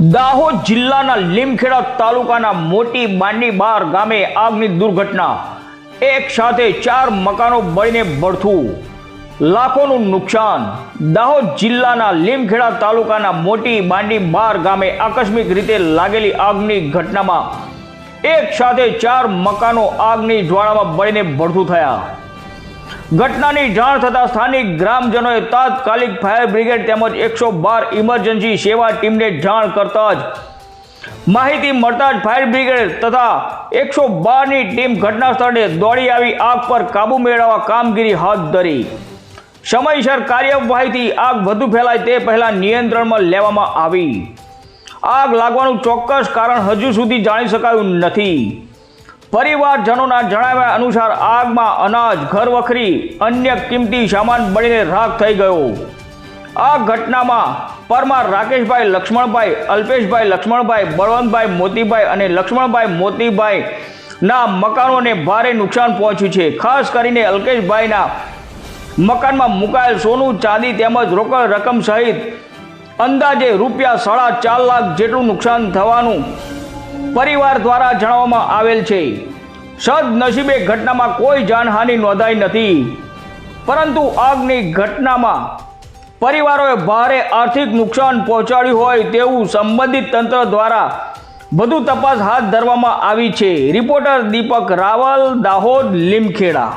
દાહોદ જિલ્લાના લીમખેડા તાલુકાના મોટી બાંડી બાર ગામે આગની દુર્ઘટના. એક સાથે ચાર મકાનો બળીને બળથું લાખોનું નુકસાન. દાહોદ જિલ્લાના લીમખેડા તાલુકાના મોટી બાંડી બાર ગામે આકસ્મિક રીતે લાગેલી આગની ઘટનામાં એક સાથે ચાર મકાનો આગની જ્વાળામાં બળીને બળથું થયા. ઘટનાની જાણ થતાં સ્થાનિક ગ્રામજનોએ તાત્કાલિક ફાયર બ્રિગેડ તેમજ એકસો બાર ઇમરજન્સી સેવા ટીમને જાણ કરતા જ માહિતી મળતા જ ફાયર બ્રિગેડ તથા એકસો બારની ટીમ ઘટના સ્થળે દોડી આવી આગ પર કાબુ મેળવવા કામગીરી હાથ ધરી. સમયસર કાર્યવાહીથી આગ વધુ ફેલાય તે પહેલાં નિયંત્રણમાં લેવામાં આવી. આગ લાગવાનું ચોક્કસ કારણ હજુ સુધી જાણી શકાયું નથી. પરિવારજનોના જણાવ્યા અનુસાર આગમાં અનાજ, ઘરવખરી, અન્ય કિંમતી સામાન બળીને રાખ થઈ ગયો. આ ઘટનામાં પરમાર રાકેશભાઈ, લક્ષ્મણભાઈ, અલ્પેશભાઈ, લક્ષ્મણભાઈ, બળવંતભાઈ મોતીભાઈ અને લક્ષ્મણભાઈ મોતીભાઈ ના મકાનોને ભારે નુકસાન પહોંચ્યું છે. ખાસ કરીને અલ્કેશભાઈના મકાનમાં મુકાયેલ સોનું, ચાંદી તેમજ રોકડ રકમ સહિત અંદાજે રૂપિયા સાડા ચાર લાખ જેટલું નુકસાન થવાનું પરિવાર દ્વારા જણાવવામાં આવેલ છે. સદનસીબે ઘટનામાં કોઈ જાનહાનિ નોંધાઈ નથી. પરંતુ આગની ઘટનામાં પરિવારોએ ભારે આર્થિક નુકસાન પહોંચાડ્યું હોય તેવું સંબંધિત તંત્ર દ્વારા વધુ તપાસ હાથ ધરવામાં આવી છે. રિપોર્ટર દીપક રાવલ, દાહોદ, લીમખેડા.